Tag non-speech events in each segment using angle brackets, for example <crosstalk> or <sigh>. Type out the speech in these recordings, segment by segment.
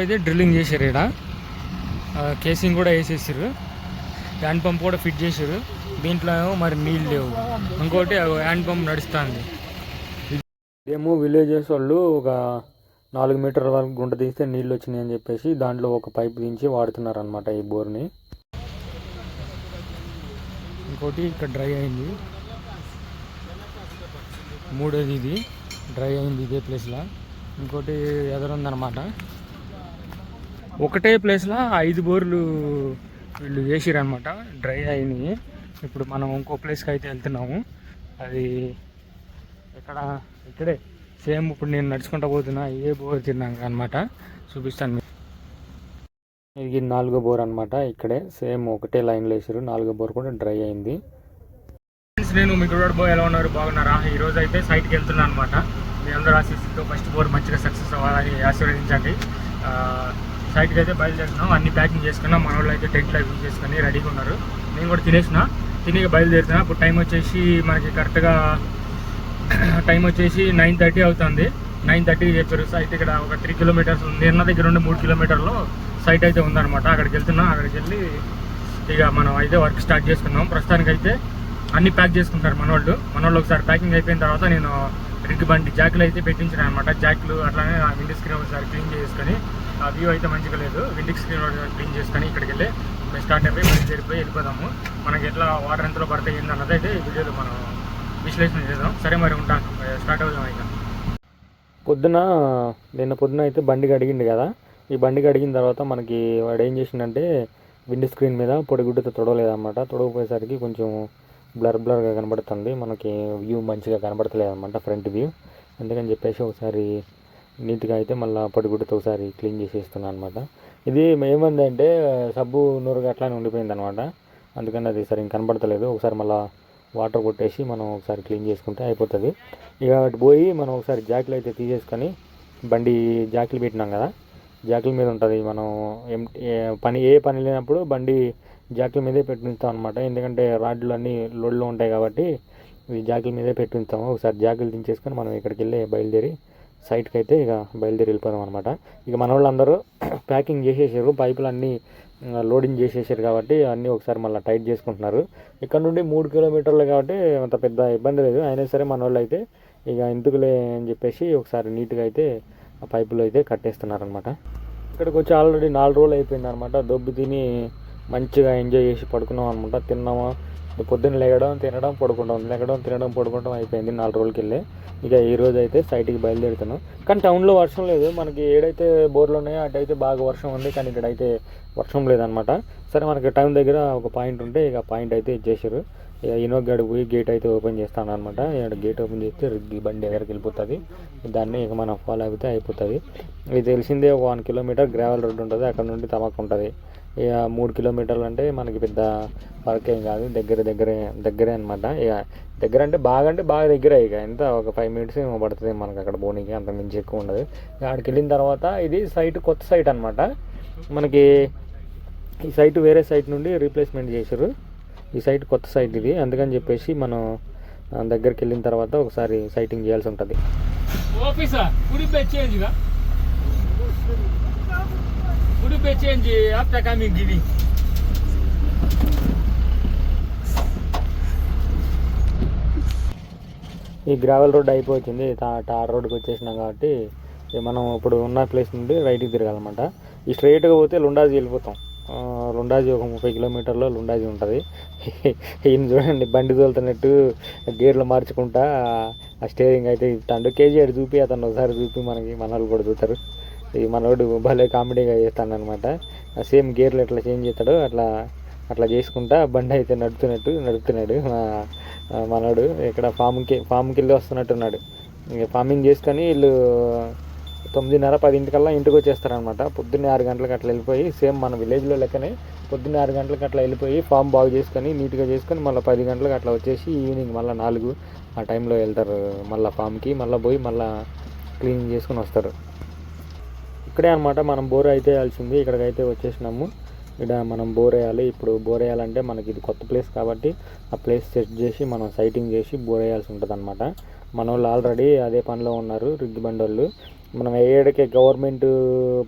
అయితే డ్రిల్లింగ్ చేశారు ఇక్కడ కేసింగ్ కూడా వేసేసారు హ్యాండ్ పంప్ కూడా ఫిట్ చేశారు దీంట్లో ఏమో మరి నీళ్ళు లేవు. ఇంకోటి హ్యాండ్ పంప్ నడుస్తుంది. ఇదేమో విలేజెస్ వాళ్ళు ఒక నాలుగు మీటర్ల వరకు గుంట తీస్తే నీళ్ళు వచ్చినాయి అని చెప్పేసి దాంట్లో ఒక పైప్ దించి వాడుతున్నారు అనమాట ఈ బోర్ని. ఇంకోటి ఇక్కడ డ్రై అయింది. మూడోది ఇది. డ్రై అయింది ఇదే ప్లేస్లో ఇంకోటి ఎదురుందనమాట ఒకటే ప్లేస్లో ఐదు బోర్లు వీళ్ళు వేసిరనమాట డ్రై అయినాయి. ఇప్పుడు మనం ఇంకో ప్లేస్కి అయితే వెళ్తున్నాము. అది ఎక్కడ? ఇక్కడే. సేమ్ ఇప్పుడు నేను నడుచుకుంటా పోతున్నా ఏ బోర్ తిన్నాక అనమాట చూపిస్తాను మీకు. ఇది నాలుగో బోర్ అనమాట ఇక్కడే. సేమ్ ఒకటే లైన్లో వేసారు నాలుగో బోర్ కూడా డ్రై అయింది. ఫ్రెండ్స్ నేను మీకు రోడ్ ఎలా ఉన్నారు? బాగున్నారా? ఈరోజు అయితే సైట్కి వెళ్తున్నాను అనమాట మీ అందరూ ఆశీస్సుతో ఫస్ట్ బోర్ మంచిగా సక్సెస్ అవ్వాలని ఆశీర్వదించండి. సైట్కి అయితే బయలుదేరుతున్నాం. అన్ని ప్యాకింగ్ చేసుకున్నాం. మన వాళ్ళు అయితే టెంట్ లైవ్ చేసుకుని రెడీగా ఉన్నారు. నేను కూడా తినేసిన. తిని బయలుదేరుతున్నాం. ఇప్పుడు టైం వచ్చేసి మనకి కరెక్ట్గా <clears throat> టైం వచ్చేసి నైన్ థర్టీ అవుతుంది. నైన్ థర్టీ చెప్పారు సైట్ ఇక్కడ ఒక త్రీ కిలోమీటర్స్ ఉంది. నిన్న దగ్గర నుండి మూడు కిలోమీటర్లు సైట్ అయితే ఉందన్నమాట. అక్కడికి వెళ్తున్నాం. అక్కడికి వెళ్ళి ఇక మనం అయితే వర్క్ స్టార్ట్ చేసుకున్నాం. ప్రస్తుతానికి అయితే అన్ని ప్యాక్ చేసుకుంటారు మనోళ్ళు మనోళ్ళు ఒకసారి ప్యాకింగ్ అయిపోయిన తర్వాత నేను రిగ్ బండి జాకులు అయితే పెట్టించాను అనమాట జాకులు అట్లానే ఆ స్క్రీన్ ఒకసారి క్లీన్ చేసుకొని ఆ వ్యూ అయితే మంచిగా లేదు. విండిక్ స్క్రీన్ క్లీన్ చేసుకొని ఇక్కడికి వెళ్ళి మేము స్టార్ట్ అయిపోయి బయలుదేరిపోయి వెళ్ళిపోదాము. మనకి ఎట్లా వాటర్ ఎంతలో పడతాయి ఏంది అన్నది అయితే వీడియోలో మనం విశ్లేషణ చేద్దాం. సరే మరి ఉంటాను స్టార్ట్ అవుదాం ఇక. పొద్దున నిన్న పొద్దున అయితే బండికి అడిగిండు కదా. ఈ బండికి అడిగిన తర్వాత మనకి వాడు ఏం చేసిండంటే విండ్ స్క్రీన్ మీద పొడిగుడ్డతో తొడవలేదన్నమాట. తొడవపోయేసరికి కొంచెం బ్లర్ బ్లర్గా కనబడుతుంది. మనకి వ్యూ మంచిగా కనబడతలేదు అనమాట ఫ్రంట్ వ్యూ అందుకని చెప్పేసి ఒకసారి నీట్గా అయితే మళ్ళీ పొడిగుడ్డతో ఒకసారి క్లీన్ చేసేస్తున్నాను అనమాట ఇది ఏమందంటే సబ్బు నూరుగా అట్లానే ఉండిపోయింది అనమాట అందుకని అది సరిగ్గా కనపడతలేదు. ఒకసారి మళ్ళీ వాటర్ కొట్టేసి మనం ఒకసారి క్లీన్ చేసుకుంటే అయిపోతుంది. ఇక పోయి మనం ఒకసారి జాకులు అయితే తీసేసుకొని బండి జాకులు పెట్టినాం కదా జాకుల మీద ఉంటుంది మనం ఏం ఏ- పని ఏ పని లేనప్పుడు బండి జాకిల మీదే పెట్టుంచుతాం అనమాట ఎందుకంటే రాడ్లు అన్నీ లోడ్లో ఉంటాయి కాబట్టి ఈ జాకుల మీదే పెట్టుంచుతాము. ఒకసారి జాకులు దించేసుకొని మనం ఇక్కడికి వెళ్ళి బయలుదేరి సైట్కి అయితే ఇక బయలుదేరి వెళ్ళిపోదాం అనమాట ఇక మన వాళ్ళందరూ <clears throat> ప్యాకింగ్ చేసేసారు పైపులు అన్నీ లోడింగ్ చేసేసారు కాబట్టి అన్నీ ఒకసారి మళ్ళీ టైట్ చేసుకుంటున్నారు. ఇక్కడ నుండి మూడు కిలోమీటర్లు కాబట్టి అంత పెద్ద ఇబ్బంది లేదు. అయినా సరే మన వాళ్ళు అయితే ఇక ఎందుకులే అని చెప్పేసి ఒకసారి నీట్గా అయితే ఆ పైపులు అయితే కట్టేస్తున్నారనమాట ఇక్కడికి వచ్చి ఆల్రెడీ నాలుగు రోజులు అయిపోయింది అనమాట దొబ్బు తిని మంచిగా ఎంజాయ్ చేసి పడుకున్నాం అనమాట తిన్నామా? పొద్దున్న లేగడం తినడం పడుకుంటాం. లేగడం తినడం పడుకుంటాం అయిపోయింది. నాలుగు రోజులకి వెళ్ళి ఇక ఈ రోజు అయితే సైట్కి బయలుదేరుతున్నాం. కానీ టౌన్లో వర్షం లేదు. మనకి ఏడైతే బోర్లు ఉన్నాయో అటైతే బాగా వర్షం ఉంది. కానీ ఇక్కడైతే వర్షం లేదనమాట సరే మనకి టైం దగ్గర ఒక పాయింట్ ఉంటే ఇక పాయింట్ అయితే ఇచ్చేసారు ఇక ఇనోగాడు పోయి గేట్ అయితే ఓపెన్ చేస్తాను అనమాట ఇక్కడ గేట్ ఓపెన్ చేస్తే బండి దగ్గరికి వెళ్ళిపోతుంది. దాన్ని ఇక మనం ఫాలో అయితే అయిపోతుంది. ఇది తెలిసిందే ఒక వన్ కిలోమీటర్ గ్రావెల్ రోడ్ ఉంటుంది. అక్కడ నుండి తమకు ఉంటుంది ఇక మూడు కిలోమీటర్లు అంటే మనకి పెద్ద వర్క్ ఏం కాదు. దగ్గర దగ్గరే దగ్గరే అనమాట ఇక దగ్గర అంటే బాగా అంటే బాగా దగ్గరే ఇక. ఎంత? ఒక ఫైవ్ మినిట్స్ ఏమో పడుతుంది మనకి అక్కడ పోనీకి అంత మించి ఎక్కువ ఉండదు. ఇక అక్కడికి వెళ్ళిన తర్వాత ఇది సైట్ కొత్త సైట్ అనమాట మనకి ఈ సైట్ వేరే సైట్ నుండి రీప్లేస్మెంట్ చేశారు ఈ సైట్ కొత్త సైట్ ఇది. అందుకని చెప్పేసి మనం దగ్గరికి వెళ్ళిన తర్వాత ఒకసారి సైటింగ్ చేయాల్సి ఉంటుంది. Okay sir pay change after coming giving. ఈ గ్రావెల్ రోడ్ అయిపోయింది. తా- టార్ రోడ్కి వచ్చేసినాం కాబట్టి మనం ఇప్పుడు ఉన్న ప్లేస్ నుండి రైట్కి తిరగాలన్నమాట. ఈ స్ట్రైట్గా పోతే లుండాజీ వెళ్ళిపోతాం. లుండాజీ ఒక ముప్పై కిలోమీటర్లో లుండాజీ ఉంటుంది. <laughs> ఈయన చూడండి బండి తోలుతున్నట్టు గేర్లు మార్చుకుంటా ఆ స్టేరింగ్ అయితే ఇస్తాడు. కేజీ అటు చూపి అతను ఒకసారి చూపి మనకి మన వాళ్ళు కూడా చూస్తారు. ఈ మనోడు భలే కామెడీగా చేస్తాడు అనమాట సేమ్ గేర్లు ఎట్లా చేంజ్ చేస్తాడో అట్లా అట్లా చేసుకుంటా బండి అయితే నడుపుతున్నట్టు నడుపుతున్నాడు మా మనోడు. ఇక్కడ ఫామ్కి ఫామ్కి వెళ్ళి వస్తున్నట్టున్నాడు. ఇక ఫార్మింగ్ చేసుకొని వీళ్ళు తొమ్మిదిన్నర పదింటికల్లా ఇంటికి వచ్చేస్తారనమాట పొద్దున్నే ఆరు గంటలకు అట్లా వెళ్ళిపోయి సేమ్ మన విలేజ్లో లెక్కనే పొద్దున్నే ఆరు గంటలకు అట్లా వెళ్ళిపోయి ఫామ్ బాగు చేసుకొని నీట్గా చేసుకొని మళ్ళీ పది గంటలకు అట్లా వచ్చేసి ఈవినింగ్ మళ్ళీ నాలుగు ఆ టైంలో వెళ్తారు. మళ్ళీ ఫామ్కి మళ్ళీ పోయి మళ్ళీ క్లీనింగ్ చేసుకొని వస్తారు. ఇక్కడే అనమాట మనం బోర్ అయితే వేయాల్సింది ఇక్కడికైతే వచ్చేసినాము. ఇక్కడ మనం బోర్ వేయాలి. ఇప్పుడు బోర్ వేయాలంటే మనకి ఇది కొత్త ప్లేస్ కాబట్టి ఆ ప్లేస్ సెట్ చేసి మనం సైటింగ్ చేసి బోర్ వేయాల్సి ఉంటుంది అనమాట మన వాళ్ళు ఆల్రెడీ అదే పనిలో ఉన్నారు రిగ్గి బండి వాళ్ళు మనం ఏడకి గవర్నమెంట్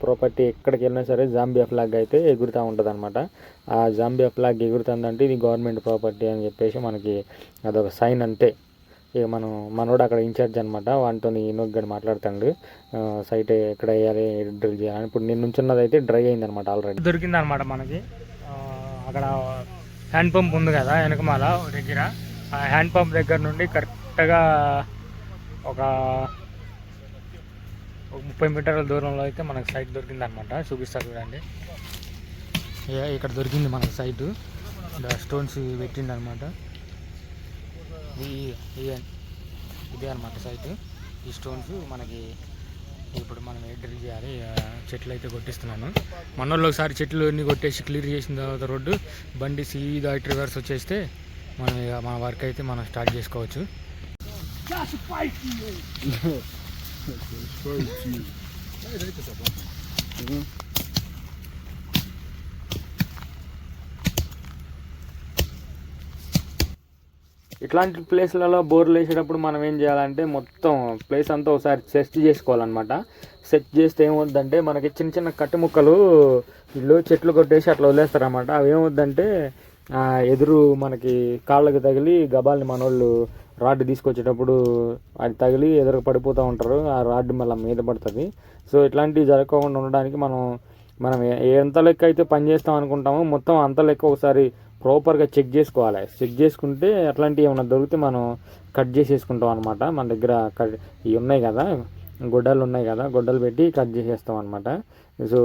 ప్రాపర్టీ ఎక్కడికి వెళ్ళినా సరే జాంబియా ఫ్లాగ్ అయితే ఎగురుతూ ఉంటుంది అనమాట ఆ జాంబియా ఫ్లాగ్ ఎగురుతుందంటే ఇది గవర్నమెంట్ ప్రాపర్టీ అని చెప్పేసి మనకి అదొక సైన్ అంతే. ఇక మనం మనోడు అక్కడ ఇన్ఛార్జ్ అనమాట వాటితో ఇనోక్ గడి మాట్లాడుతాడు. సైట్ ఎక్కడ వేయాలి డ్రిల్ చేయాలి ఇప్పుడు నేను నుంచున్నది అయితే డ్రై అయింది అనమాట ఆల్రెడీ దొరికింది అనమాట మనకి అక్కడ హ్యాండ్ పంప్ ఉంది కదా వెనకమాల దగ్గర. ఆ హ్యాండ్ పంప్ దగ్గర నుండి కరెక్ట్గా ఒక ముప్పై మీటర్ల దూరంలో అయితే మనకు సైట్ దొరికింది అనమాట చూపిస్తా చూడండి. ఏ- ఇక్కడ దొరికింది మనకు సైటు స్టోన్స్ పెట్టింది ఇదే అనమాట సైటు. ఈ స్టోన్స్ మనకి ఇప్పుడు మనం డ్రిల్ చేయాలి చెట్లు అయితే కొట్టిస్తున్నాను. మనోళ్ళు ఒకసారి చెట్లు అన్ని కొట్టేసి క్లియర్ చేసిన తర్వాత రోడ్డు బండి సీదా ఇటు రివర్స్ వచ్చేస్తే మనం ఇక మన వర్క్ అయితే మనం స్టార్ట్ చేసుకోవచ్చు. <laughs> ఇట్లాంటి ప్లేస్లలో బోర్లు వేసేటప్పుడు మనం ఏం చేయాలంటే మొత్తం ప్లేస్ అంతా ఒకసారి సెట్ చేసుకోవాలన్నమాట. సెట్ చేస్తే ఏమవుద్దంటే మనకి చిన్న చిన్న కట్టు ముక్కలు ఇల్లు చెట్లు కొట్టేసి అట్లా వదిలేస్తారన్నమాట. అవి ఏమవుద్దంటే ఎదురు మనకి కాళ్ళకి తగిలి గబాల్ని మనోళ్ళు రాడ్ తీసుకొచ్చేటప్పుడు అది తగిలి ఎదురు పడిపోతూ ఉంటారు. ఆ రాడ్ మళ్ళీ మీద పడుతుంది. సో ఇట్లాంటివి జరగకుండా ఉండడానికి మనం మనం ఏ- ఎంత లెక్క అయితే పని చేస్తాం అనుకుంటామో మొత్తం అంత లెక్క ఒకసారి ప్రాపర్గా చెక్ చేసుకోవాలి. చెక్ చేసుకుంటే అట్లాంటివి ఏమైనా దొరికితే మనం కట్ చేసేసుకుంటాం అనమాట మన దగ్గర కట్ ఇవి ఉన్నాయి కదా గొడ్డలు ఉన్నాయి కదా గొడ్డలు పెట్టి కట్ చేసేస్తాం అనమాట సో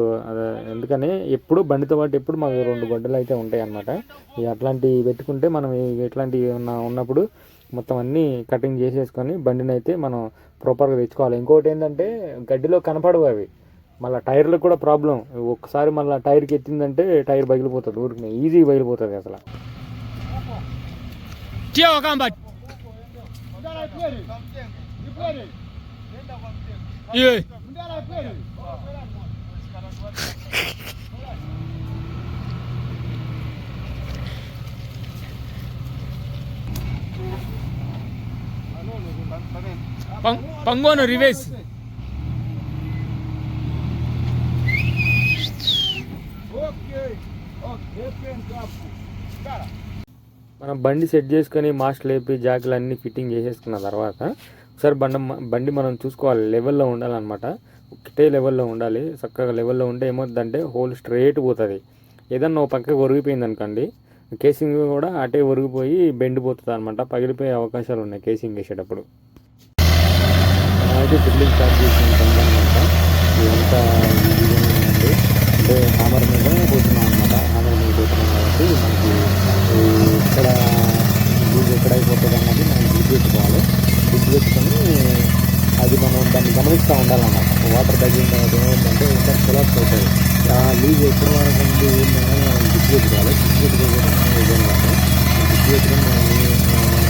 ఎందుకని ఎప్పుడు బండితో పాటు ఎప్పుడు మాకు రెండు గొడ్డలు అయితే ఉంటాయి అనమాట ఇక అట్లాంటివి పెట్టుకుంటే మనం ఇట్లాంటివి ఉన్న ఉన్నప్పుడు మొత్తం అన్నీ కటింగ్ చేసేసుకొని బండిని అయితే మనం ప్రాపర్గా తెచ్చుకోవాలి. ఇంకోటి ఏంటంటే గడ్డిలో కనపడవు అవి. మళ్ళీ టైర్లకు కూడా ప్రాబ్లం. ఒక్కసారి మళ్ళీ టైర్కి ఎత్తిందంటే టైర్ పగిలిపోతుంది ఊరికి ఈజీ పగిలిపోతుంది అసలు. పంగోను రివేస్ మనం బండి సెట్ చేసుకొని మాస్క్ లేపి జాకులు అన్నీ ఫిట్టింగ్ చేసేసుకున్న తర్వాత ఒకసారి బండి బండి మనం చూసుకోవాలి లెవెల్లో ఉండాలన్నమాట. ఒకటే లెవెల్లో ఉండాలి. చక్కగా లెవెల్లో ఉంటే ఏమవుతుందంటే హోల్ స్ట్రైట్ పోతుంది. ఏదన్నా ఒక పక్కకి ఒరిగిపోయింది అనుకోండి కేసింగ్ కూడా అటే ఒరిగిపోయి బెండ్ పోతుంది అనమాట పగిలిపోయే అవకాశాలు ఉన్నాయి కేసింగ్ వేసేటప్పుడు. అయితే బిల్డింగ్ స్టార్ట్ చేసిన ఇదంతా అంటే హామర్ మీద పోతున్నాం అనమాట హామర్ మీద పోతున్నాం కాబట్టి మనకి ఇక్కడ ఎక్కడ లూజ్ ఎక్కడ అయిపోతుంది అన్నది మనం గుర్తు పెట్టుకోవాలి గుర్తు పెట్టుకొని అది మనం దాన్ని గమనిస్తూ ఉండాలన్నమాట. వాటర్ తగ్గిన తర్వాత ఏమవుతుందంటే ఇంకా కొలాప్స్ అవుతుంది ఆ లీజ్ ఎక్కడ వరకు ఉంది ఏంటంటే మనం గుర్తు పెట్టుకోవాలి గుర్తు పెట్టుకోకపోతే మనం ఇబ్బంది పడతాం. మనం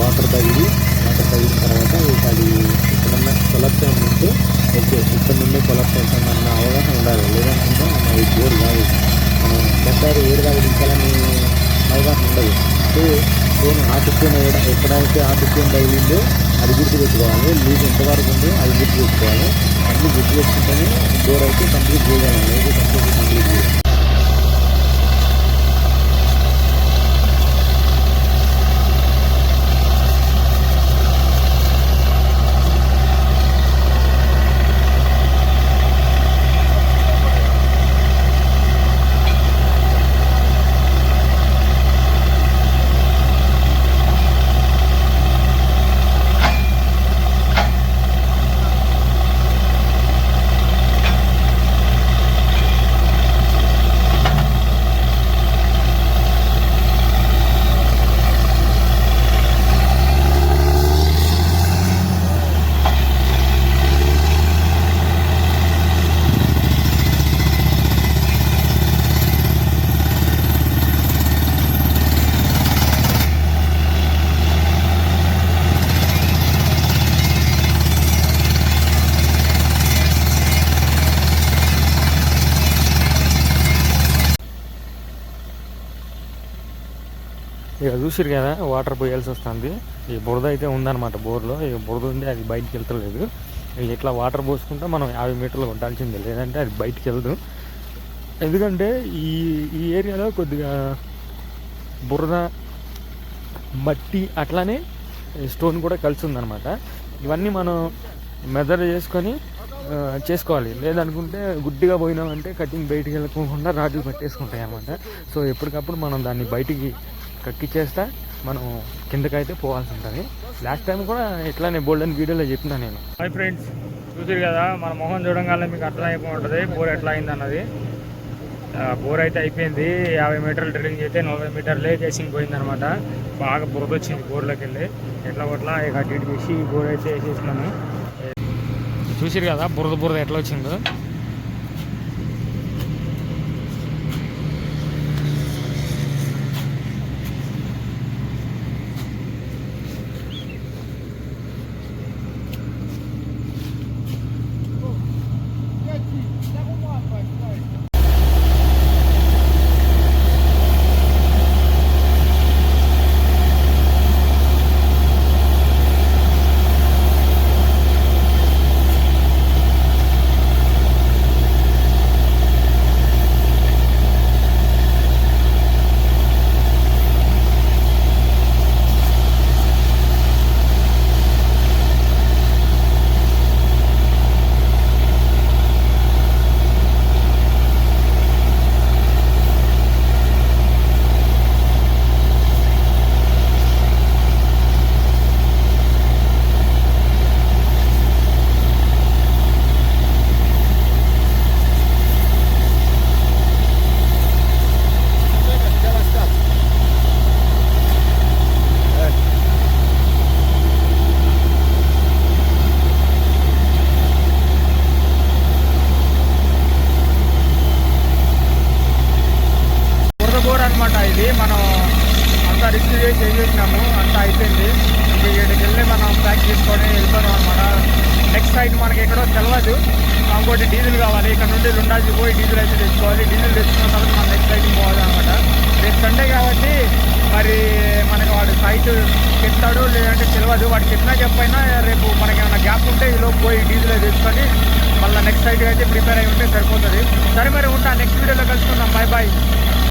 వాటర్ తగిలి వాటర్ తగిలిన తర్వాత ఇక అది ఎక్కడన్నా కొలప్స్ ఉంటే ఓకే ఇక్కడ నుండి కొలాప్స్ అవుతుందన్న అవగాహన ఉండాలి. లేదంటే మన ఈ బోర్ కాదు. డెబ్బై ఒకసారి ఏడు దాకా దించాలని అవగాహన ఉండదు. సో ఫోన్ ఆర్టిఫిషియల్ ఎక్కడైతే ఆర్టిఫిషియల్ తగిలిందో అది గుర్తుపెట్టుకోవాలి. లీజ్ ఎంతవరకు ఉందో అది గుర్తుపెట్టుకోవాలి. అన్ని గుర్తుపెట్టుకుంటేనే డోర్ బోర్ అయితే కంప్లీట్ చేయగలను లేదు కంప్లీట్ కంప్లీట్ చేయాలి. ఇక చూసిరు కదా వాటర్ పోయాల్సి వస్తుంది. ఈ బురద అయితే ఉందన్నమాట బోర్లో. ఇక బురద ఉంది అది బయటికి వెళ్తలేదు. ఇట్లా వాటర్ పోసుకుంటే మనం యాభై మీటర్లు కొట్టాల్సిందే లేదంటే అది బయటికి వెళ్దు ఎందుకంటే ఈ ఈ ఏరియాలో కొద్దిగా బురద మట్టి అట్లానే స్టోన్ కూడా కలిసి ఉందన్నమాట ఇవన్నీ మనం మెదడు చేసుకొని చేసుకోవాలి. లేదనుకుంటే గుడ్డిగా పోయినామంటే కటింగ్ బయటికి వెళ్ళకుండా రాజులు పట్టేసుకుంటాయి అన్నమాట సో ఎప్పటికప్పుడు మనం దాన్ని బయటికి కక్కిచ్చేస్తే. మనం కిందకైతే పోవాల్సి ఉంటుంది. లాస్ట్ టైం కూడా ఇట్లానే బోల్డెన్ వీడియోలో చెప్పినా నేను. హాయ్ ఫ్రెండ్స్ చూసారు కదా మన మొహం చూడంగానే మీకు అర్థమైపోయి ఉంటుంది. బోర్ ఎట్లా అయింది అన్నది బోర్ అయితే అయిపోయింది. యాభై మీటర్లు డ్రిల్లింగ్ అయితే నలభై మీటర్లే కేసింగ్ పోయిందనమాట బాగా బురద వచ్చింది బోర్లోకి వెళ్ళి. ఎట్లా కొట్లా ఇక అటు ఇటు వేసి బోర్ అయితే వేసేసినాను. చూసిరు కదా బురద బురద ఎట్లా వచ్చిందో బురద బోర్ అనమాట ఇది మనం అంతా రిస్క్ చేసి చేసేసినాము అంతా అయిపోయింది ఇంక ఇక్కడికి వెళ్ళి మనం ప్యాక్ చేసుకొని వెళ్ళిపోయాం అనమాట నెక్స్ట్ సైడ్ మనకి ఎక్కడో తెలియదు ఇంకోటి డీజిల్ కావాలి. ఇక్కడ నుండి రెండాజీ పోయి డీజిల్ అయితే తెచ్చుకోవాలి. డీజిల్ తెచ్చుకున్న తర్వాత మనం నెక్స్ట్ సైడ్కి పోవాలి అనమాట రేపు సండే కాబట్టి మరి మనకి వాడు సైట్ చెప్తాడు లేదంటే తెలియదు వాడు చెప్పినా చెప్పైనా రేపు మనకి ఏమైనా గ్యాప్ ఉంటే ఈలో పోయి డీజిల్ అయితే తెచ్చుకొని మళ్ళీ నెక్స్ట్ సైట్ అయితే ప్రిపేర్ అయి ఉంటే సరిపోతుంది. సరే మరి ఉంటా. నెక్స్ట్ వీడియోలో కలుసుకుందాం. Bye bye